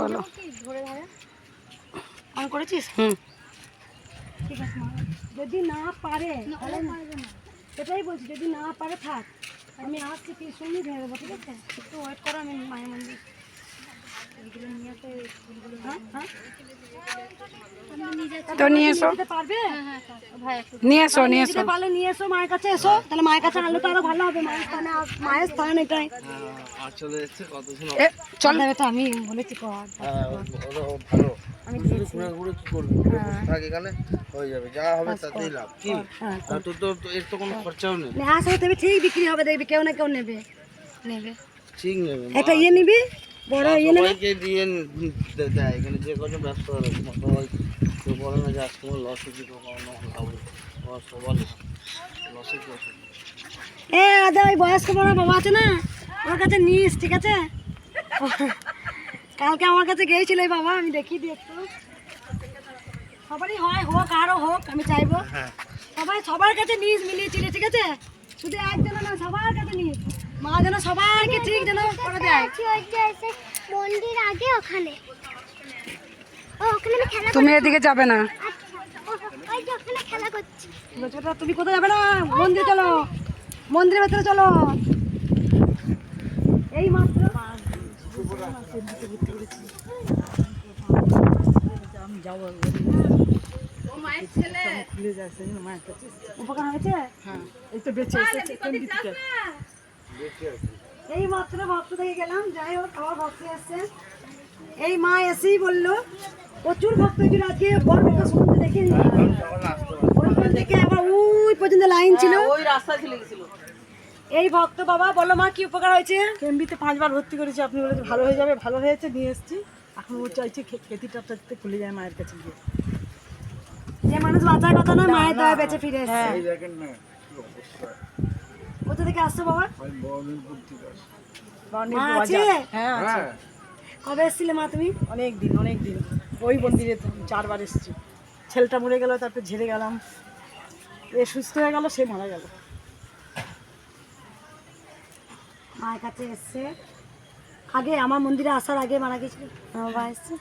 বলো। অন করেছিস? হুম। ঠিক আছে যদি না পারে তাহলে না সেটাই বলছি যদি না পারে থাক। আমি আসছি কি শুনি ভেঙে দেবো ঠিক আছে? একটু ওয়েট করো আমি মায়ের মন্দির। নিয়ে হ্যাঁ হ্যাঁ। তো নিয়ে এসো। পারবে? নিয়ে এসো নিয়ে এসো। পারলে নিয়ে এসো মায়ের কাছে এসো। তাহলে মায়ের কাছে আনলে তো আরও ভালো হবে। মায়ের স্থানে মায়ের স্থান এটাই। চলে কত এ, চল। আমি বলেছি হ্যাঁ ভালো। আমি শুধু ঘুরে ঘুরে কি করবি? থাক এখানে হয়ে যাবে। যা হবে তাতেই লাভ। কি? হ্যাঁ তোর তো তো এর তো কোনো খরচাও নেই। নেওয়া আসলে তুমি ঠিক বিক্রি হবে দেখবি কেউ না কেউ নেবে। নেবে। ঠিক নেবে। ইয়ে নিবি বড় ইয়ে নেবে। সবাইকে দিয়ে দেয় এখানে যে কজন ব্যস্ত হবে সবাই কেউ বলে না যে আজ তোমার লস হচ্ছে তো লাভ সবার লসে এ আদা ওই বয়স্ক বড় বাবা আছে না? ওর কাছে নিস ঠিক আছে? কালকে আমার কাছে গিয়েছিল এই বাবা আমি দেখি দিই একটু। সবারই হয় হোক আরও হোক আমি চাইব। হ্যাঁ। সবাই সবার কাছে নিস মিলিয়ে চিলে ঠিক আছে? শুধু একজন না সবার কাছে নিস। মা যেন সবাইকে ঠিক যেন করে দেয়। মন্দির আগে ওখানে। ও ওখানে তুমি এদিকে যাবে না। আচ্ছা ওই যে ওখানে খেলা করছি। তুমি কোথায় যাবে না? মন্দিরে চলো। মন্দিরের ভেতরে চলো এই মাত্র উপকার হয়েছে এই বেঁচে এই মাত্র ভক্ত থেকে গেলাম যাই হোক আমার ভক্ত এসছে এই মা এসেই বলল প্রচুর ভক্ত ছিল আজকে কথা শুনতে দেখে আবার ওই পর্যন্ত লাইন ছিল ওই রাস্তা চলে গেছিল এই ভক্ত বাবা বলো মা কি উপকার হয়েছে? কেমবিতে পাঁচবার ভর্তি করেছি আপনি বলেছে ভালো হয়ে যাবে ভালো হয়েছে নিয়ে এসেছি। এখন ও চাইছে খে- খেতিটা যাতে খুলে যায় মায়ের কাছে গিয়ে। যে মানুষ বাঁচার কথা নয় মায়ের দয়া বেঁচে ফিরে এসছে। কোথা থেকে আসছো বাবা? হ্যাঁ আছে। কবে এসেছিলে মা তুমি? অনেক দিন অনেক দিন ওই মন্দিরে চারবার এসেছি। ছেলেটা মরে গেল তারপর ঝেড়ে গেলাম। এ সুস্থ হয়ে গেল সে মারা গেল। মায়ের কাছে এসছে আগে আমার মন্দিরে আসার আগে মারা গেছিল আমার বাবা এসছে।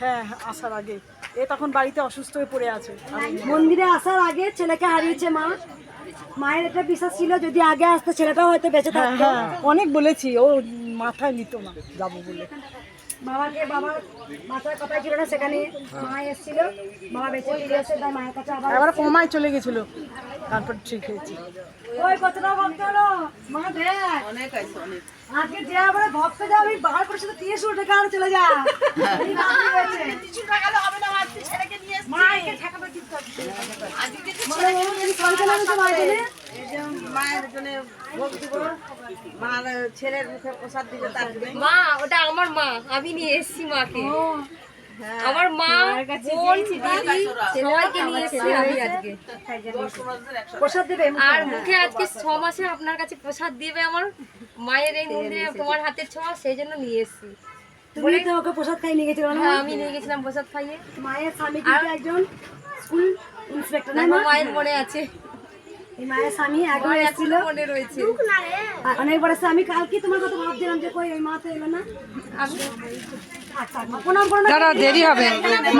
হ্যাঁ হ্যাঁ, আসার আগে। এ তখন বাড়িতে অসুস্থ হয়ে পড়ে আছে। মন্দিরে আসার আগে ছেলেকে হারিয়েছে মা। মায়ের একটা বিশ্বাস ছিল যদি আগে আসতো ছেলেটাও হয়তো বেঁচে হ্যাঁ থাকতো হ্যাঁ। অনেক বলেছি ও মাথায় নিত না যাব বলে। বাবাকে বাবার মাথার কথাই ছিল না সেখানে মা এসেছিল বাবা বেঁচে ফিরে এসে তাই মায়ের কাছে আবার এবার কমায় চলে গেছিল তারপর ঠিক হয়েছে ওই কতটা ভক্ত হলো মা দেখ অনেক আছে অনেক আজকে যে আবার ভক্ত যা আমি বার করে শুধু তিনশো টাকা আর চলে যা এই রাত্রি হয়েছে। মা, একে ঠেকাবে চুপচাপ। বলো, বলো, তুমি কালকে নামছো মায়ের ভোগ দিব। মার ছেলের মুখে প্রসাদ দিবে তার মা ওটা আমার মা। আমি নিয়ে এসেছি মাকে। আমার মা বোন দিদি সবাইকে নিয়ে এসেছি আমি আজকে। প্রসাদ দেবে আর মুখে আজকে ছ মাসে আপনার কাছে প্রসাদ দিবে আমার মায়ের এই মন্দিরে তোমার হাতের ছোঁয়া সেই জন্য নিয়ে এসেছি। তুমি তো ওকে প্রসাদ খাই নিয়ে গেছিল না? হ্যাঁ আমি নিয়ে গেছিলাম প্রসাদ খাইয়ে। মায়ের স্বামী কিন্তু একজন স্কুল ইন্সপেক্টর? মায়ের মনে আছে। মায়ের স্বামী একবার এসেছিল। মনে রয়েছে। অনেকবার এসে আমি কালকে তোমার কথা ভাবছিলাম যে কই ওই মা তো এলো না। আচ্ছা দাঁড়া দেরি হবে।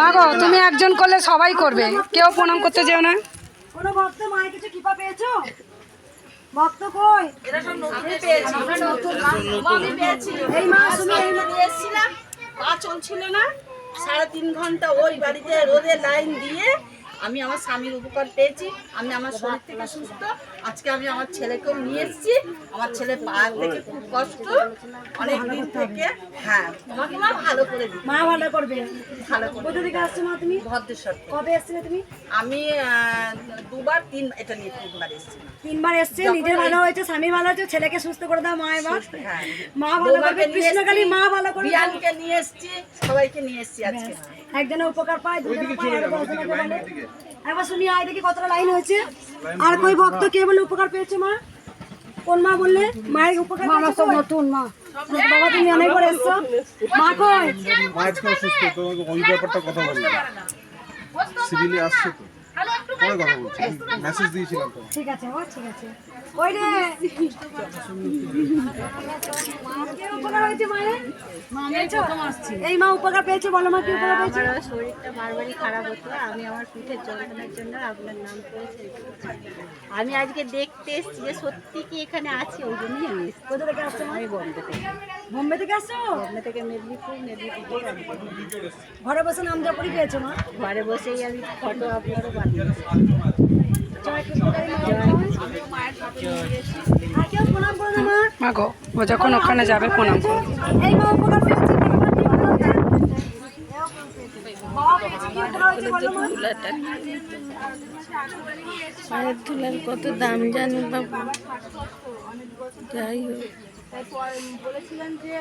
মা গো তুমি একজন করলে সবাই করবে। কেউ প্রণাম করতে যেও না। কোনো ভক্ত মায়ের কিছু কৃপা পেয়েছ? ভক্ত কই? এই মা তুমি এই মা নিয়ে এসেছিলাম। পা চলছিল না। সাড়ে তিন ঘণ্টা ওই বাড়িতে রোদে লাইন দিয়ে আমি আমার স্বামীর উপকার পেয়েছি আমি আমার শরীর থেকে সুস্থ আজকে আমি আমার ছেলেকেও নিয়ে এসেছি। আমার ছেলে পায়ের থেকে খুব কষ্ট অনেক দিন থেকে হ্যাঁ তোমাকে মা ভালো করে দিই মা ভালো করবে। ভালো কোথা থেকে আসছো মা তুমি? ভদ্রেশ্বর কবে আসছিলে তুমি? আমি দুবার তিন এটা নিয়ে তিনবার এসেছি। তিনবার এসছে নিজের ভালো হয়েছে স্বামী ভালো হয়েছে ছেলেকে সুস্থ করে দাও মা এবার। হ্যাঁ। মা ভালো করবে কৃষ্ণকালী মা ভালো করবে। বিয়ানকে নিয়ে এসেছি সবাইকে নিয়ে এসেছি আজকে একজনের উপকার পায় দুজনের পায় বলে একবার শুনি আয় দেখি কতটা লাইন হয়েছে। আর কই ভক্ত কে বলে উপকার পেয়েছে মা? কোন মা বললে? মায়ের উপকার মামা সব নতুন মা। বাবা তুমি অনেকবার এসছো। মা কই? মায়ের তো অসুস্থ তো ওই ব্যাপারটা কথা সিভিলে আসছে তো। পরে কথা বলছি। মেসেজ দিয়েছিলাম তো ঠিক আছে ও ঠিক আছে। ওই রে উপকার হয়েছে মায়ের এই মা উপকার পেয়েছে বলো মা কি উপকার পেয়েছে? আমার শরীরটা বারবারই খারাপ হতো। আমি আমার পিঠের যন্ত্রণার জন্য আপনার নাম আমি আজকে দেখতে এসেছি যে সত্যি কি এখানে আছি ওই জন্যই আমি এসেছি। কোথা থেকে আসছো আমি বম্বে থেকে। বোম্বে থেকে আসছো? বম্বে থেকে মেদিনীপুর মেদিনীপুর ঘরে বসে নাম জপরি পেয়েছ মা? ঘরে বসেই আমি ফটো আপলোডও বানিয়েছি। জয় মায়ের আর কেউ প্রণাম করো না মা মা গো, ও যখন ওখানে যাবে প্রণাম কত দাম জানি বাবু। যাই হোক। বলেছিলেন যে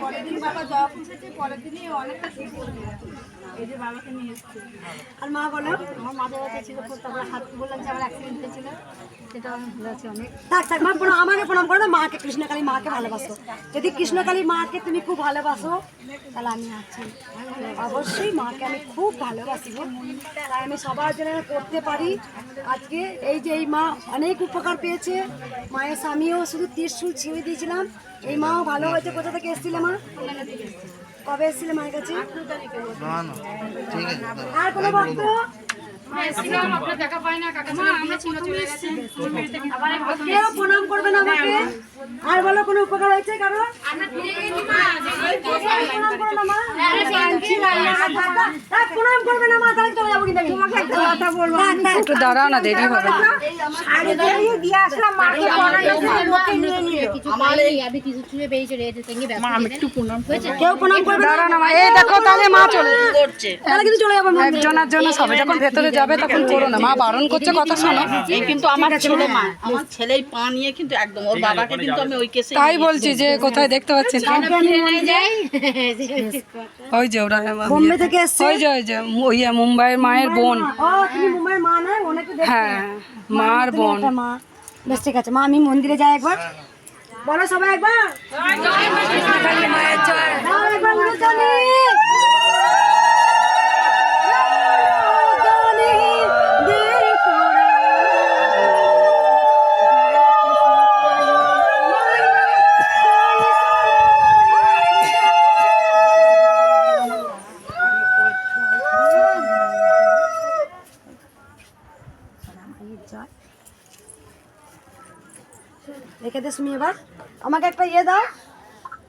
পরের দিন বাবা জবা ফুল পেয়েছে পরের দিনই অনেকটা সুস্থ হয়ে গেছে এই যে বাবাকে নিয়ে এসেছি আর মা বলো? আমার মাঝে ব্যথা ছিল তারপরে হাত বললাম যে আমার অ্যাক্সিডেন্ট হয়েছিল। সেটা আমি ভালো আছি অনেক। থাক থাক মা প্রণাম আমাকে প্রণাম করো না মাকে কৃষ্ণকালী মাকে ভালোবাসো। যদি কৃষ্ণকালী মাকে তুমি খুব ভালোবাসো তাহলে আমি আছি। অবশ্যই মাকে আমি খুব ভালোবাসি তাই আমি সবার জন্য করতে পারি। আজকে এই যে এই মা অনেক উপকার পেয়েছে। মায়ের স্বামীও শুধু ত্রিশুল ছিঁড়ে দিয়েছিলাম। এই মাও ভালো হয়েছে কোথা থেকে এসেছিলে মা? কবে এসেছিলে মায়ের কাছে। আর কোনো ভক্ত প্রণাম করবেন আমাকে। আর বলো কোনো উপকার হয়েছে কারও প্রণাম করো না মা। থাক, একটা না দেরি হবে একজনের জন্য যখন ভেতরে যাবে তখন করো না মা বারণ করছে কথা শোনো কিন্তু আমার ছেলে মা আমার ছেলেই পা নিয়ে কিন্তু একদম ওর বাবাকে কিন্তু আমি তাই বলছি যে কোথায় দেখতে পাচ্ছেন ওই যে ওরা বোম্বে থেকে এসছে? ওই যে ওই যে মুম্বাইয়ের মায়ের বোন। ও তুমি মুম্বাইয়ের মা না? ওনাকে হ্যাঁ মার বোন। মা। বেশ ঠিক আছে। মা আমি মন্দিরে যাই একবার। বলো সবাই একবার। রেখে দে তুমি এবার। আমাকে একটা ইয়ে দাও।